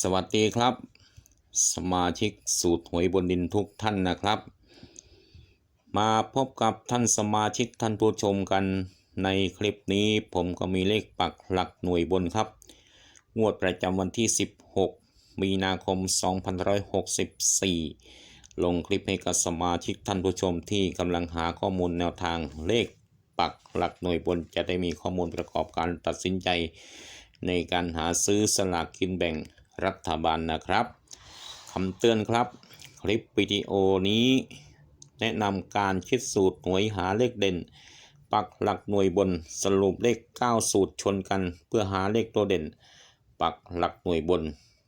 สวัสดีครับ สมาชิกสูตรหวยบนดินทุกท่านนะครับ มาพบกับท่านสมาชิกท่านผู้ชมกันในคลิปนี้ผมก็มีเลขปักหลักหน่วยบนครับ งวดประจำวันที่ 16 มีนาคม 2564 ลงคลิปให้กับสมาชิกท่านผู้ชมที่กำลังหาข้อมูลแนวทางเลขปักหลักหน่วยบนจะได้มีข้อมูลประกอบการตัดสินใจในการหาซื้อสลากกินแบ่ง รัฐบาลนะครับคำเตือนครับ คลิปวิดีโอนี้ แนะนำการคิดสูตรหน่วยหาเลขเด่น ปักหลักหน่วยบนสรุปเลข 9 สูตรชนกัน เพื่อหาเลขตัวเด่น ปักหลักหน่วยบน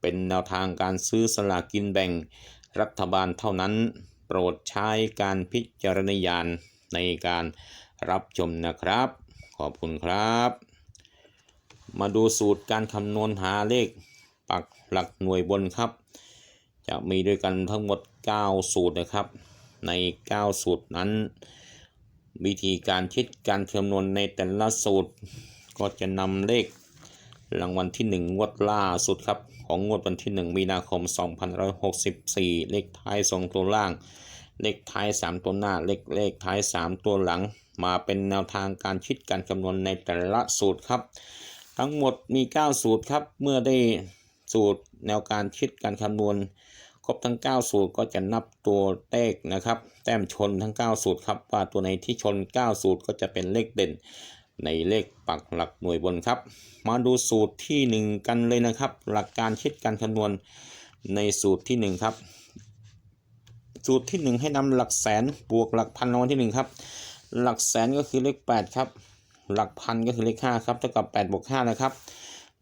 เป็นแนวทางการซื้อสลากกินแบ่ง รัฐบาลเท่านั้น โปรดใช้การพิจารณญาณในการรับชมนะครับ ขอบคุณครับ มาดูสูตรการคำนวณหาเลข หลักหน่วยบนครับ จะมีด้วยกันทั้งหมด 9 สูตรนะครับ ใน 9 สูตรนั้น วิธีการคิดการคำนวณในแต่ละสูตร ก็จะนำเลขรางวัลที่ 1 งวดล่าสุดครับ ของงวดวันที่ 1 มีนาคม 2564 เลขท้าย 2 ตัวล่าง เลขท้าย 3 ตัวหน้า เลขเลขท้าย 3 ตัวหลัง มาเป็นแนวทางการคิดการคำนวณในแต่ละสูตรครับ ทั้งหมดมี 9 สูตรครับ เมื่อได้ สูตรแนวการคิดการคำนวณ ครบทั้ง 9 สูตรก็จะนับตัวเลขนะครับ แต้มชนทั้ง 9 สูตรครับว่าตัวไหนที่ชน 9 สูตรก็จะเป็นเลขเด่น ในเลขปักหลักหน่วยบนครับ มาดูสูตรที่ 1 กันเลยนะครับ หลักการคิดการคำนวณในสูตรที่ 1 ครับ สูตรที่ 1 ให้นำหลักแสนบวกหลักพันรางวัลที่ 1 ครับ หลักแสนก็คือเลข 8 ครับ หลักพันก็คือเลข5ครับเท่ากับ8บวก5นะครับ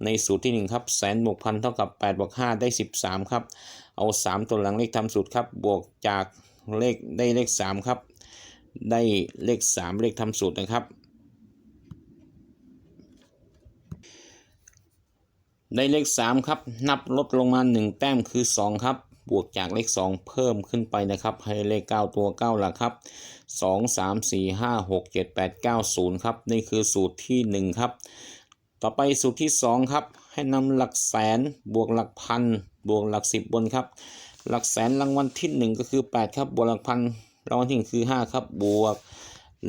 ในสูตรที่ 1 ครับแสนบวกพันเท่ากับ8บวก5ได้ 13 ครับ เอา 3 ตัวหลังเลขทำสูตรครับ บวกจากเลขได้เลข 3 ครับ ได้เลข 3 เลขทำสูตรนะครับ ได้เลข 3 ครับ นับลดลงมา 1 แต้มคือ 2 ครับบวกจากเลข 2 เพิ่มขึ้นไปนะครับให้เลข 9 ตัว 9 หลักครับ 2 3 4 5 6 7 8 9 0 ครับ นี่คือสูตรที่ 1 ครับ ต่อไปสูตรที่ 2 ครับ ให้นำหลักแสนบวกหลักพันบวกหลัก 10 บนครับ หลักแสนรางวัลที่ 1 ก็คือ 8 ครับบวกหลักพันรางวัลที่ 1 คือ 5 ครับบวก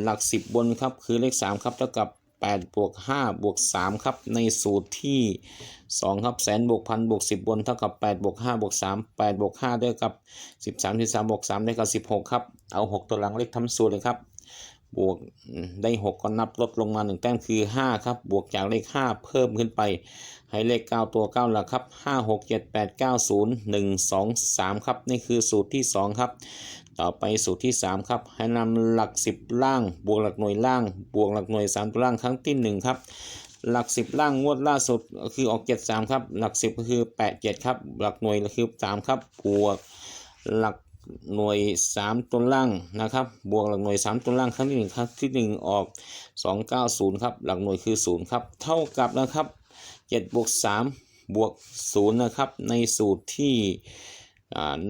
หลัก 10 บนครับคือเลข 3 ครับเท่ากับ8บวก5บวก3ครับในสูตรที่ 2 ครับแสนบวกพันบวก10 บนเท่ากับ8บวก5บวก3 8บวก5ได้กับ 13 13บวก3ได้กับ 16 ครับ เอา 6 ตัวหลังเลขทำสูตรเลยครับ บวกได้ 6 ก็นับลดลงมา 1 แต้มคือ 5 ครับ บวกจากเลข 5 เพิ่มขึ้นไป ให้เลข 9 ตัว9หลักครับ 5 6 7 8 9 0 1 2 3 ครับ นี่คือสูตรที่ 2 ครับ ต่อไปสูตรที่ 3 ครับ ให้นำหลัก 10 ล่าง บวกหลักหน่วยล่าง บวกหลักหน่วย 3 ตัวล่างครั้งที่ 1 ครับหลัก 10 ล่างงวดล่าสุดคือออก 7 3 ครับ หลัก 10 ก็คือ 8 7 ครับ หลักหน่วยก็คือ 3 ครับบวกหลัก หน่วย 3 ตัวล่างนะครับ บวกหลักหน่วย 3 ตัวล่างครั้งที่1ครั้งที่ 1 ออก 290 ครับ หลักหน่วยคือ 0 ครับ เท่ากับนะครับ7บวก3บวก0นะครับ ในสูตรที่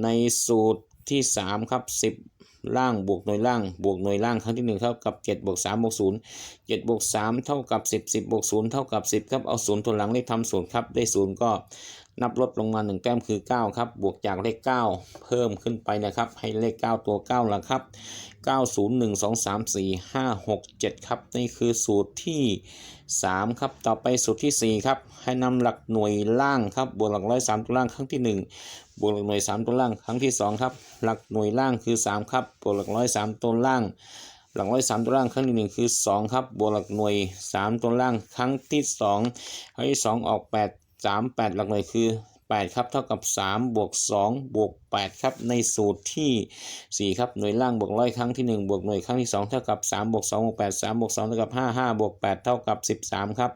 ในสูตรที่ 3 ครับ 10 ล่างบวกหน่วยล่าง บวกหน่วยล่างครั้งที่ 1 เท่ากับ 7 บวก3บวก0 7บวก3เท่ากับ 10 10บวก0เท่ากับ 10 ครับ เอา 0 ตัวหลังเลขทำศูนย์ครับ ได้ 0 ก็ นับลดลงมา 1 แต้มคือ 9 ครับ บวกจากเลข 9 เพิ่มขึ้นไปนะครับ ให้เลข 9 ตัว 9 ละครับ 9 0 1 2 3 4 5 6 7 ครับ นี่คือสูตรที่ 3 ครับ ต่อไปสูตรที่ 4 ครับ ให้นำหลักหน่วยล่างครับ บวกหลักร้อยสามตัวล่างครั้งที่ 1 บวกหลักหน่วย 3 ตัวล่างครั้งที่ 2 ครับ หลักหน่วยล่างคือ 3 ครับ บวกหลักร้อยสามตัวล่างหลักร้อยสามตัวล่างครั้งที่หนึ่งคือสองครับบวกหลักหน่วยสามตัวล่างครั้งที่สองครั้งที่สองออกแปด สามแปดหลักหน่วยคือ แปดครับเท่ากับสามบวกสองบวกแปดครับ ในสูตรที่สี่ครับ หน่วยล่างบวกร้อยครั้งที่หนึ่งบวกหน่วยครั้งที่สองเท่ากับสามบวกสองบวกแปดสามบวกสองเท่ากับห้าห้าบวกแปดเท่ากับสิบสามครับ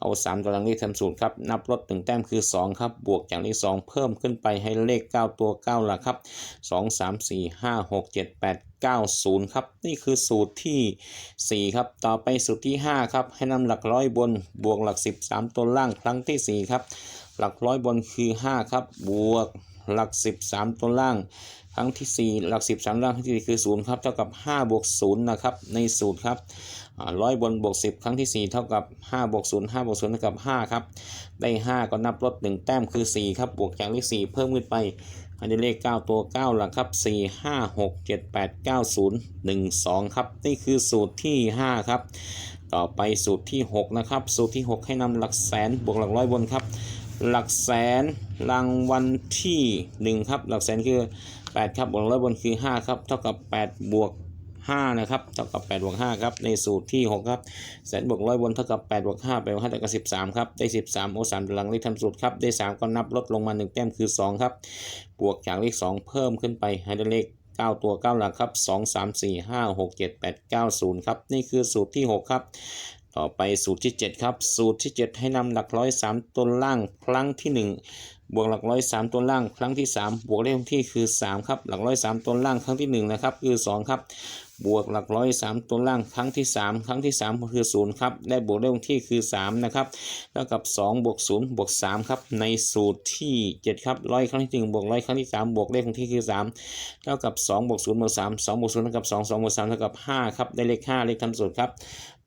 เอาสามตัวหลังเลขทำสูตรครับ นับลดหนึ่งแต้มคือสองครับ บวกจากเลขสองเพิ่มขึ้นไปให้เลขเก้าตัวเก้าหลักครับสองสามสี่ห้าหกเจ็ดแปดเก้าศูนย์ครับ นี่คือสูตรที่สี่ครับ ต่อไปสูตรที่ห้าครับ ให้นำหลักร้อยบนบวกหลักสิบสามตัวล่างครั้งที่สี่ครับ หลักร้อยบนคือห้าครับ บวกหลักสิบสามตัวล่าง ครั้งที่ 4 หลัก 13 ล่างครั้งที่ 4 คือ 0 ครับ เท่ากับ 5 บวก 0 นะครับ ในสูตรครับร้อยบนบวก 10 ครั้งที่ 4 เท่ากับ 5 บวก 0 5 บวก 0 เท่ากับ 5 ครับ ได้ 5 ก็นับลด 1 แต้มคือ 4 ครับ บวกจากเลข 4 เพิ่มขึ้นไป อันนี้เลข 9 ตัว 9 หลักครับ 4 5 6 7 8 9 0 1 2 ครับ นี่คือสูตรที่ 5 ครับ ต่อไปสูตรที่ 6 นะครับ สูตรที่ 6 ให้นำหลักแสนบวกหลักร้อยบนครับ หลักแสนรางวัลที่ 1 ครับ หลักแสนคือ 8 ครับบวกหลักร้อยบนคือ 5 ครับ เท่ากับ 8 บวก5นะครับ เท่ากับ8บวก5ครับ ในสูตรที่ 6 ครับ แสนบวกร้อยบนเท่ากับ8บวก5 8บวก5เท่ากับ13 ครับ ได้ 13 โอ3หลังเลขทำสูตรครับ ได้ 3 ก็นับลดลงมา 1 แต้มคือ 2 ครับ บวกจากเลข 2 เพิ่มขึ้นไปให้ได้เลข 9 ตัว 9 หลักครับ 2 3 4 5 6 7 8 9 0 ครับ นี่คือสูตรที่ 6 ครับ ต่อไปสูตรที่ 7 ครับ สูตรที่ 7 ให้นำหลักร้อย 3 ตัวล่างครั้งที่ 1 บวกหลักร้อย 3 ตัวล่างครั้งที่ 3 บวกเลขคงที่คือ 3 ครับ หลักร้อย 3 ตัวล่างครั้งที่ 1 นะครับ คือ 2 ครับ บวกหลักร้อยสามตัวล่างครั้งที่ 3 ครั้งที่ 3 ก็คือ 0 ครับ ได้บวกเลขคงที่คือ 3 นะครับเท่ากับ 2 บวก 0 บวก 3 ครับ ในสูตรที่ 7 ครับร้อยครั้งที่1บวกร้อยครั้งที่ 3 บวกเลขคงที่คือ 3 เท่ากับ 2 บวก 0 บวก 3 2 บวก 0 เท่ากับ 2 2 บวก 3 เท่ากับ 5 ครับ ได้เลข 5 เลขทำสูตรครับ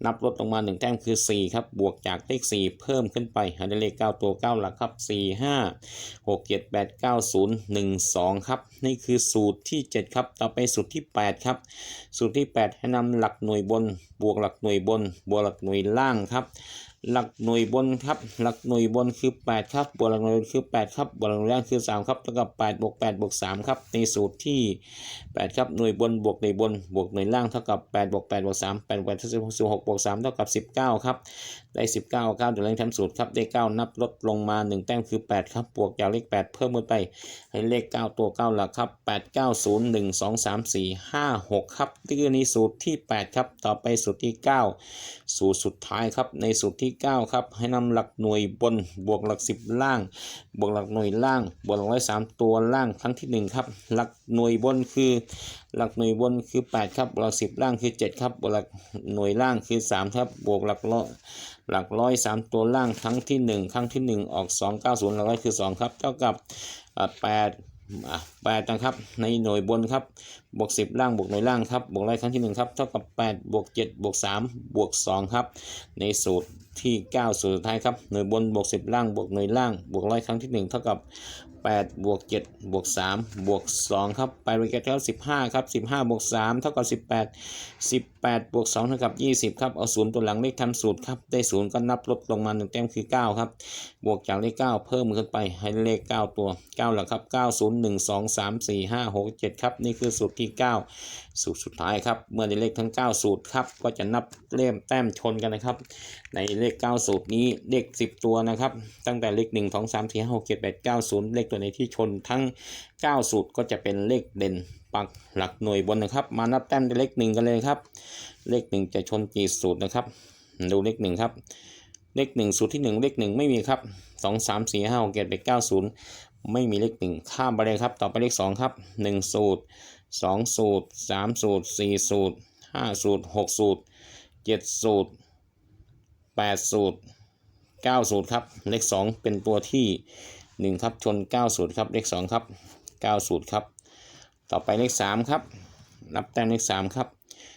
นับลดลงมา1แต้มคือ 4 ครับ บวกจากเลข 4 เพิ่มขึ้นไป หาได้เลข 9 ตัว 9 หลักครับ 4 5 6 7 8 9 0 1 2 ครับ นี่คือสูตรที่ 7 ครับ ต่อไปสูตรที่ 8 ครับ สูตรที่ 8 ให้นำหลักหน่วยบน บวกหลักหน่วยบน บวกหลักหน่วยล่างครับ หลักหน่วยบนครับ หลักหน่วยบนคือ 8 ครับ บวกหลักหน่วยบนคือ 8 ครับ บวกหลักหน่วยล่างคือ 3 ครับเท่ากับ8บวก8บวก3ครับ ในสูตรที่ 8 ครับ หน่วยบนบวกหน่วยบนบวกหน่วยล่างเท่ากับ8บวก8บวก3 8บวก8เท่ากับ16บวก3เท่ากับ 19 ครับ ได้ 19 9เดี๋ยวเราทำสูตรครับ ได้ 9 นับลดลงมา 1 แต้มคือ 8 ครับ บวกจากเลข 8 เพิ่มขึ้นไป ให้เลข 9 ตัว 9 หลักครับ 8 9 0 1 2 3 4 5 6 ครับนี่คือในสูตรที่ 8 ครับ ต่อไปสูตรที่ 9 สูตรสุดท้ายครับ ในสูตรที่9 ครับ ให้นำหลักหน่วยบนบวกหลัก 10 ล่าง บวกหลักหน่วยล่าง บวกหลักร้อยสามตัวล่างครั้งที่ 1 ครับ หลักหน่วยบนคือหลักหน่วยบนคือ 8 ครับบวกหลัก 10 ล่างคือ 7 ครับบวกหลักหน่วยล่างคือ 3 ครับ บวกหลักร้อยหลักร้อยสามตัวล่างครั้งที่ 1 ครั้งที่ 1 ออก 2 9 0 หลักร้อยคือ 2 ครับ เท่ากับ8 อะ8นะครับ ในหน่วยบนครับ บวก10ล่างบวกหน่วยล่างครับ บวกร้อยครั้งที่1ครับ เท่ากับ8บวก7บวก3บวก2ครับ ในสูตรที่9สูตรสุดท้ายครับ หน่วยบนบวก10ล่างบวกหน่วยล่าง บวกร้อยครั้งที่1เท่ากับ8บวก7บวก3บวก2ครับ ไปบริการแล้ว15ครับ15บวก3เท่ากับ18 18บวก2เท่ากับ 20 ครับ เอาศูนย์ตัวหลังเลขทำสูตรครับ ได้ศูนย์ก็นับลดลงมา1แต้มคือ 9 ครับ บวกจากเลข 9 เพิ่มขึ้นไปให้เลข 9 ตัว 9 หลักครับ 9 0 1 2 3 4 5 6 7 ครับ นี่คือสูตรที่ 9 สูตรสุดท้ายครับ เมื่อได้เลขทั้ง 9 สูตรครับ ก็จะนับเล่มแต้มชนกันนะครับ ในเลข 9 สูตรนี้เลข 10 ตัวนะครับ ตั้งแต่เลข 1 2 3 4 5 6 7 8 9 0 เลขตัวไหนที่ชนทั้ง 9 สูตรก็จะเป็นเลขเด่นปักหลักหน่วยบนนะครับ มานับแต้มเลข1กันเลยครับ เลข1จะชนกี่สูตรนะครับ ดูเลข1ครับ เลข1สูตรที่1เลข1ไม่มีครับ2 3 4 5 6 7 8 9 0ไม่มีเลข1ข้ามไปเลยครับ ต่อไปเลข2ครับ1สูตร2สูตร3สูตร4สูตร5สูตร6สูตร7สูตร8สูตร9สูตรครับ เลข2เป็นตัวที่1ครับชน9สูตรครับ เลข2ครับ 9 สูตรครับ ต่อไปเลข3ครับนับแต้มเลข3ครับ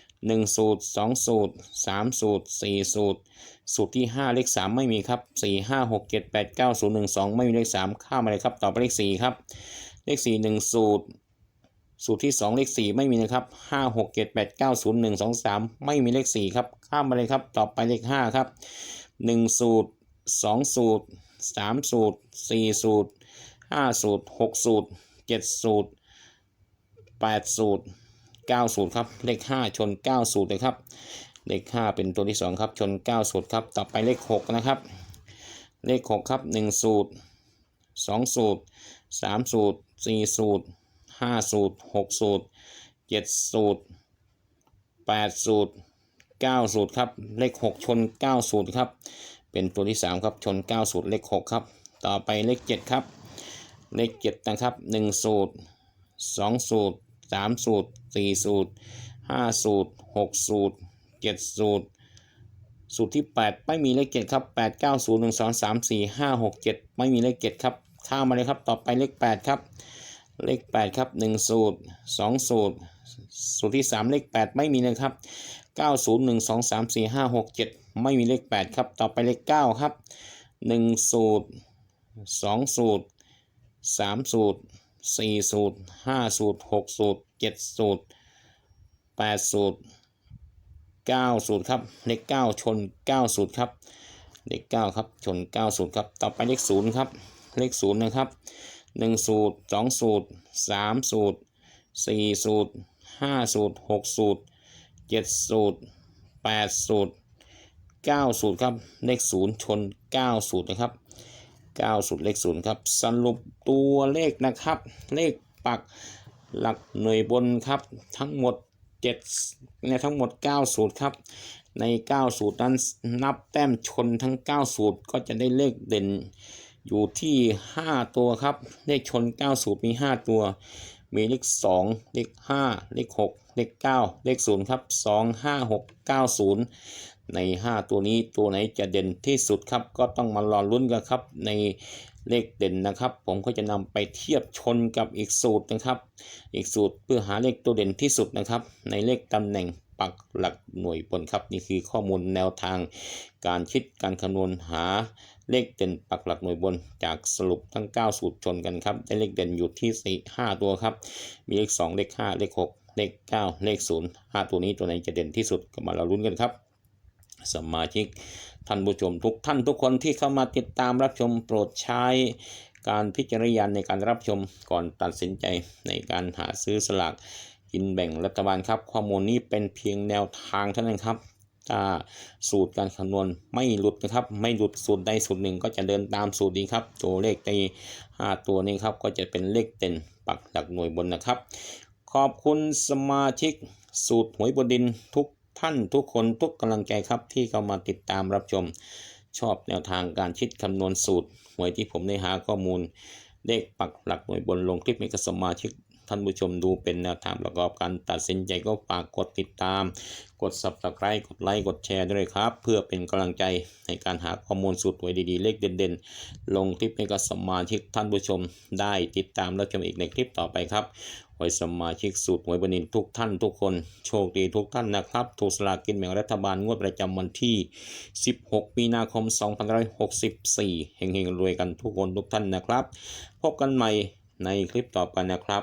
1 สูตร 2 สูตร 3 สูตร 4 สูตร สูตรที่ 5 เลข 3 ไม่มีครับ 4 5 6 7 8 9 0 1 2 ไม่มีเลข 3 ข้ามมาเลยครับ ต่อไปเลข 4 ครับ เลข 4 1 สูตร สูตรที่ 2 เลข 4 ไม่มีนะครับ 5 6 7 8 9 0 1 2 3 ไม่มีเลข 4 ครับ ข้ามมาเลยครับ ต่อไปเลข 5 ครับ 1 สูตร 2 สูตร 3 สูตร 4 สูตร5สูตร 6 สูตร 7สูตร8สูตร9สูตรครับ เลข5ชน9สูตรเลยครับ เลข5เป็นตัวที่2ครับ ชน9สูตรครับ ต่อไปเลข6นะครับ เลข6ครับ1สูตร2สูตร3สูตร4สูตร5สูตร6สูตร7สูตร8สูตร9สูตรครับ เลข6ชน9สูตรครับ เป็นตัวที่3ครับ ชน9สูตรเลข6ครับ ต่อไปเลข7ครับ เลข7นะครับ1สูตร2สูตร3สูตร4สูตร5สูตร6สูตร7สูตรสูตรที่8ไม่มีเลข7ครับ8 9 0 1 2 3 4 5 6 7ไม่มีเลข7ครับข้ามมาเลยครับต่อไปเลข8ครับเลขแปดครับหนึ่งสูตรสองสูตรสูตรที่สามเลขแปดไม่มีนะครับเก้าศูนย์หนึ่งสองสามสี่ห้าหกเจ็ดไม่มีเลขแปดครับต่อไปเลขเก้าครับหนึ่งสูตรสองสูตร สามสูตรสี่สูตรห้าสูตรหกสูตรเจ็ดสูตรแปดสูตรเก้าสูตรครับเลขเก้าชนเก้าสูตรครับเลขเก้าครับชนเก้าสูตรครับต่อไปเลขศูนย์ครับเลขศูนย์นะครับหนึ่งสูตรสองสูตรสามสูตรสี่สูตรห้าสูตรหกสูตรเจ็ดสูตรแปดสูตรเก้าสูตรครับเลขศูนย์ชนเก้าสูตรนะครับ เก้าสูตรเลขศูนครับ สรุปตัวเลขนะครับ เลขปักหลักหน่วยบนครับ ทั้งหมดเจ็ดในทั้งหมดเก้าสูตรครับ ใน 9 สูตรนั้นนับแต้มชนทั้ง 9 สูตรก็จะได้เลขเด่นอยู่ที่ 5 ตัวครับ เลขชน 9 สูตรมี 5 ตัว มีเลข 2 เลข 5 เลข 6 เลข 9 เลข 0 ครับ 2 5 6 9 0 ใน 5 ตัวนี้ตัวไหนจะเด่นที่สุดครับ ก็ต้องมารอลุ้นกันครับในเลขเด่นนะครับ ผมก็จะนำไปเทียบชนกับอีกสูตรนะครับ อีกสูตรเพื่อหาเลขตัวเด่นที่สุดนะครับ ในเลขตำแหน่งปักหลักหน่วยบนครับนี่คือข้อมูลแนวทาง การคิดการคำนวณหาเลขเด่นปักหลักหน่วยบนจากสรุปทั้ง 9 สูตรชนกันครับได้เลขเด่นอยู่ที่ 4 5 ตัวครับ มีเลข 2 เลข 5 เลข 6 เลข 9 เลข 0 5 ตัวนี้ตัวไหนจะเด่นที่สุดก็มาเราลุ้นกันครับ สมาชิกท่านผู้ชมทุกท่านทุกคนที่เข้ามาติดตามรับชมโปรดใช้การพิจารณาในการรับชมก่อนตัดสินใจในการหาซื้อสลากกินแบ่งรัฐบาลครับ ข้อมูลนี้เป็นเพียงแนวทางเท่านั้นครับถ้าสูตรการคำนวณไม่หลุดนะครับ ไม่หลุดสูตรใดสูตรหนึ่งก็จะเดินตามสูตรนี้ครับ ตัวเลขใน5ตัวนี้ครับก็จะเป็นเลขเด่นปักหลักหน่วยบนนะครับ ขอบคุณสมาชิกสูตรหวยบนดินทุก ท่านทุกคนทุกกำลังใจครับที่เข้ามาติดตามรับชม ชอบแนวทางการคิดคำนวณสูตรหวยที่ผมได้หาข้อมูลเลขปักหลักหน่วยบนลงคลิปให้กับสมาชิก ท่านผู้ชมดูเป็นแนวทางประกอบการตัดสินใจก็ฝากกดติดตาม กด subscribe กดไลค์กดแชร์ด้วยครับ เพื่อเป็นกำลังใจในการหาข้อมูลสูตรหวยดีๆ เลขเด่นๆ ลงคลิปให้กับสมาชิกท่านผู้ชมได้ติดตามรับชมอีกในคลิปต่อไปครับไว้สมาชิกสูตรหวยบนินทุกท่านทุกคน โชคดีทุกท่านนะครับ ถูกสลากกินแบ่งรัฐบาลงวดประจำวันที่ 16 มีนาคม 2564 เฮงๆ รวยกันทุกคนทุกท่านนะครับ พบกันใหม่ในคลิปต่อไปนะครับ